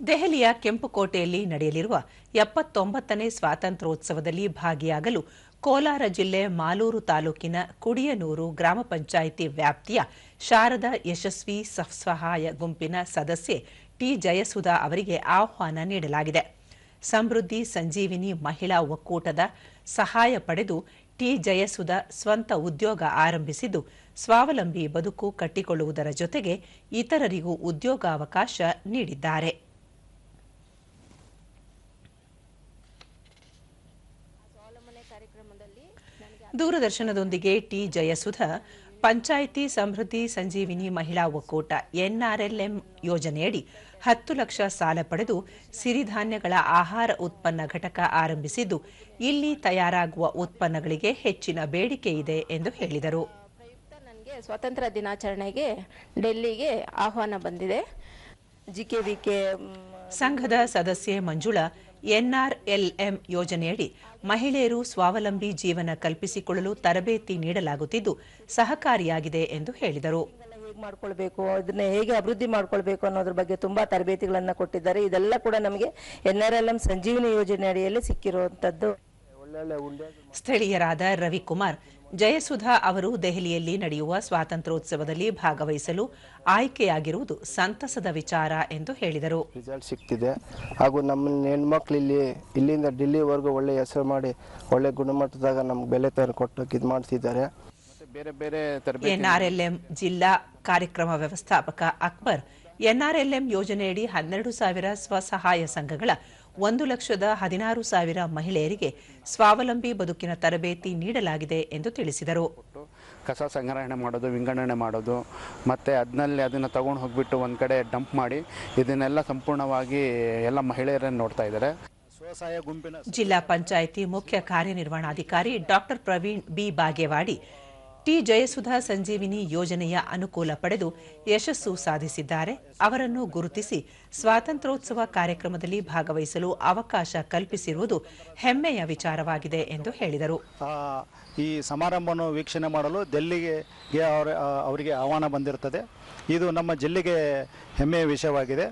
ದೆಹಲಿಯ ಕೆಂಪುಕೋಟೆಯಲ್ಲಿ ನಡೆಯಲಿರುವ ಎಪ್ಪತ್ತೊಂಬತ್ತನೇ ಸ್ವಾತಂತ್ರ್ಯೋತ್ಸವದಲ್ಲಿ ಭಾಗಿಯಾಗಲು ಕೋಲಾರ ಜಿಲ್ಲೆ ಮಾಲೂರು ತಾಲೂಕಿನ ಕುಡಿಯನೂರು ಗ್ರಾಮ ಪಂಚಾಯಿತಿ ವ್ಯಾಪ್ತಿಯ ಶಾರದಾ ಯಶಸ್ವಿ ಸ್ವಸಹಾಯ ಗುಂಪಿನ ಸದಸ್ಯೆ ಟಿ ಜಯಸುಧಾ ಅವರಿಗೆ ಆಹ್ವಾನ ನೀಡಲಾಗಿದೆ. ಸಮೃದ್ಧಿ ಸಂಜೀವಿನಿ ಮಹಿಳಾ ಒಕ್ಕೂಟದ ಸಹಾಯ ಪಡೆದು ಟಿ ಜಯಸುಧಾ ಸ್ವಂತ ಉದ್ಯೋಗ ಆರಂಭಿಸಿದ್ದು, ಸ್ವಾವಲಂಬಿ ಬದುಕು ಕಟ್ಟಿಕೊಳ್ಳುವುದರ ಜೊತೆಗೆ ಇತರರಿಗೂ ಉದ್ಯೋಗಾವಕಾಶ ನೀಡಿದ್ದಾರೆ. ದೂರದರ್ಶನದೊಂದಿಗೆ ಟಿ ಜಯಸುಧ ಪಂಚಾಯಿತಿ ಸಮೃದ್ಧಿ ಸಂಜೀವಿನಿ ಮಹಿಳಾ ಒಕ್ಕೂಟ ಎನ್ಆರ್ಎಲ್ಎಂ ಯೋಜನೆಯಡಿ ಹತ್ತು ಲಕ್ಷ ಸಾಲ ಪಡೆದು ಸಿರಿಧಾನ್ಯಗಳ ಆಹಾರ ಉತ್ಪನ್ನ ಘಟಕ ಆರಂಭಿಸಿದ್ದು ಇಲ್ಲಿ ತಯಾರಾಗುವ ಉತ್ಪನ್ನಗಳಿಗೆ ಹೆಚ್ಚಿನ ಬೇಡಿಕೆ ಇದೆ ಎಂದು ಹೇಳಿದರು. ನನಗೆ ಸ್ವಾತಂತ್ರ್ಯ ದಿನಾಚರಣೆಗೆ ಡೆಲ್ಲಿಗೆ ಆಹ್ವಾನ ಬಂದಿದೆ. ಸಂಘದ ಸದಸ್ಯೆ ಮಂಜುಳಾ ಎನ್ಆರ್ಎಲ್ಎಂ ಯೋಜನೆಯಡಿ ಮಹಿಳೆಯರು ಸ್ವಾವಲಂಬಿ ಜೀವನ ಕಲ್ಪಿಸಿಕೊಳ್ಳಲು ತರಬೇತಿ ನೀಡಲಾಗುತ್ತಿದ್ದು ಸಹಕಾರಿಯಾಗಿದೆ ಎಂದು ಹೇಳಿದರು. ಮಾಡ್ಕೊಳ್ಬೇಕು, ಅದನ್ನ ಹೇಗೆ ಅಭಿವೃದ್ಧಿ ಮಾಡ್ಕೊಳ್ಬೇಕು ಅನ್ನೋದ್ರ ಬಗ್ಗೆ ತುಂಬಾ ತರಬೇತಿಗಳನ್ನ ಕೊಟ್ಟಿದ್ದಾರೆ. ಇದೆಲ್ಲ ಕೂಡ ನಮಗೆ ಎನ್ಆರ್ಎಲ್ಎಂ ಸಂಜೀವಿನಿ ಯೋಜನೆ ಅಡಿಯಲ್ಲಿ ಸಿಕ್ಕಿರುವಂತದ್ದು. ಸ್ಥಳೀಯರಾದ ರವಿಕುಮಾರ್ ಜಯಸುಧಾ ಅವರು ದೆಹಲಿಯಲ್ಲಿ ನಡೆಯುವ ಸ್ವಾತಂತ್ರ್ಯೋತ್ಸವದಲ್ಲಿ ಭಾಗವಹಿಸಲು ಆಯ್ಕೆಯಾಗಿರುವುದು ಸಂತಸದ ವಿಚಾರ ಎಂದು ಹೇಳಿದರು. ರಿಸಲ್ಟ್ ಸಿಗ್ತಿದೆ ಹಾಗೂ ನಮ್ಮ ಹೆಣ್ಮಕ್ಳು ಇಲ್ಲಿ ಇಲ್ಲಿಂದ ಡೆಲ್ಲಿವರೆಗೂ ಒಳ್ಳೆ ಹೆಸರು ಮಾಡಿ ಒಳ್ಳೆ ಗುಣಮಟ್ಟದಾಗ ನಮ್ಗೆ ಬೆಲೆ ತಂದು ಕೊಟ್ಟು ಇದು ಮಾಡ್ತಿದ್ದಾರೆ. ಮತ್ತೆ ಬೇರೆ ಬೇರೆ ತರಬೇತಿ ಎನ್ಆರ್ಎಲ್ಎಂ ಜಿಲ್ಲಾ ಕಾರ್ಯಕ್ರಮ ವ್ಯವಸ್ಥಾಪಕ ಅಕ್ಬರ್ ಎನ್ಆರ್ಎಲ್ಎಂ ಯೋಜನೆಯಡಿ ಹನ್ನೆರಡು ಸಾವಿರ ಸ್ವಸಹಾಯ ಸಂಘಗಳ ಒಂದು ಲಕ್ಷದ ಹದಿನಾರು ಸಾವಿರ ಮಹಿಳೆಯರಿಗೆ ಸ್ವಾವಲಂಬಿ ಬದುಕಿನ ತರಬೇತಿ ನೀಡಲಾಗಿದೆ ಎಂದು ತಿಳಿಸಿದರು. ಕಸ ಸಂಗ್ರಹಣೆ ಮಾಡೋದು ವಿಂಗಡಣೆ ಮಾಡೋದು ಮತ್ತು ಅದನ್ನಲ್ಲಿ ಅದನ್ನು ತಗೊಂಡು ಹೋಗ್ಬಿಟ್ಟು ಒಂದು ಕಡೆ ಡಂಪ್ ಮಾಡಿ ಇದನ್ನೆಲ್ಲ ಸಂಪೂರ್ಣವಾಗಿ ಎಲ್ಲ ಮಹಿಳೆಯರನ್ನು ನೋಡ್ತಾ ಇದ್ದಾರೆ. ಸ್ವಸಹಾಯ ಗುಂಪಿನ ಜಿಲ್ಲಾ ಪಂಚಾಯಿತಿ ಮುಖ್ಯ ಕಾರ್ಯನಿರ್ವಹಣಾಧಿಕಾರಿ doctor Praveen B. Bagewadi T Jayasudha Sanjeevini ಯೋಜನೆಯ ಅನುಕೂಲ ಪಡೆದು ಯಶಸ್ಸು ಸಾಧಿಸಿದ್ದಾರೆ. ಅವರನ್ನು ಗುರುತಿಸಿ ಸ್ವಾತಂತ್ರ್ಯೋತ್ಸವ ಕಾರ್ಯಕ್ರಮದಲ್ಲಿ ಭಾಗವಹಿಸಲು ಅವಕಾಶ ಕಲ್ಪಿಸಿರುವುದು ಹೆಮ್ಮೆಯ ವಿಚಾರವಾಗಿದೆ ಎಂದು ಹೇಳಿದರು. ಈ ಸಮಾರಂಭವನ್ನು ವೀಕ್ಷಣೆ ಮಾಡಲು ದೆಲ್ಲಿಗೆ ಅವರಿಗೆ ಆಹ್ವಾನ ಬಂದಿರುತ್ತದೆ. ಇದು ನಮ್ಮ ಜಿಲ್ಲೆಗೆ ಹೆಮ್ಮೆಯ ವಿಷಯವಾಗಿದೆ.